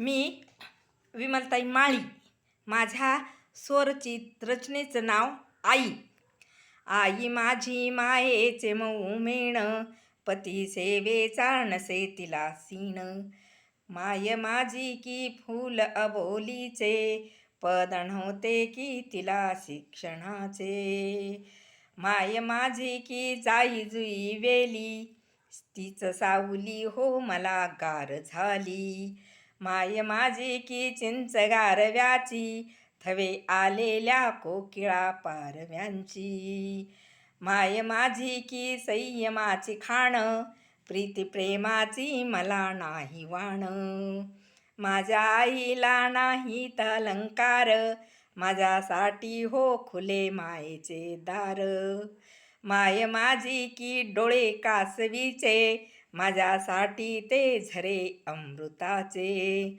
मी विमलताई माळी. माझ्या स्वरचित रचनेचं नाव आई. आई माझी मायेचे मऊ मेण पती सेवेचा नसे तिला सीण. माय माझी की फूल अबोलीचे पद नव्हते की तिला शिक्षणाचे. माय माझी की जाई जुई वेली तीच सावली हो मला गार झाली. माय माझी की चिंच गारव्याची थवे आलेल्या कोकिळा पारव्यांची. माय माझी की संयमाची खाण प्रीती प्रेमाची मला नाही वाण. माझ्या आईला नाही अलंकार माझ्यासाठी हो खुले मायेचे दार. माय माझी की डोळे कासवीचे माझ्यासाठी ते झरे अमृताचे.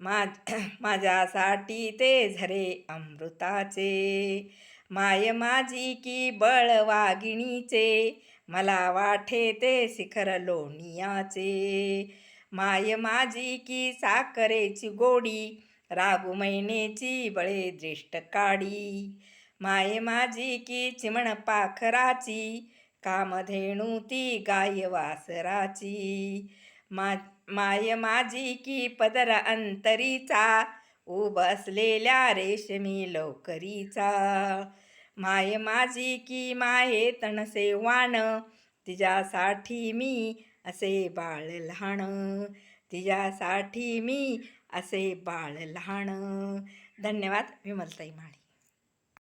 मा माझ्यासाठी ते झरे अमृताचे. माय माझी की बळ वागिणीचे मला वाटे ते शिखर लोणियाचे. माय माझी की साखरेची गोडी रागू मैनेची बळे दृष्ट काडी. माय माझी की चिमण पाखराची कामधेणू ती गाय वासराची. मा माय माझी की पदर अंतरीचा उभ असलेल्या रेशमी लवकरीचा. माय माझी की माये तणसे वाण तिच्यासाठी मी असे बाळ लहान तिच्यासाठी मी असे बाळ लहान धन्यवाद विमलताई माळी.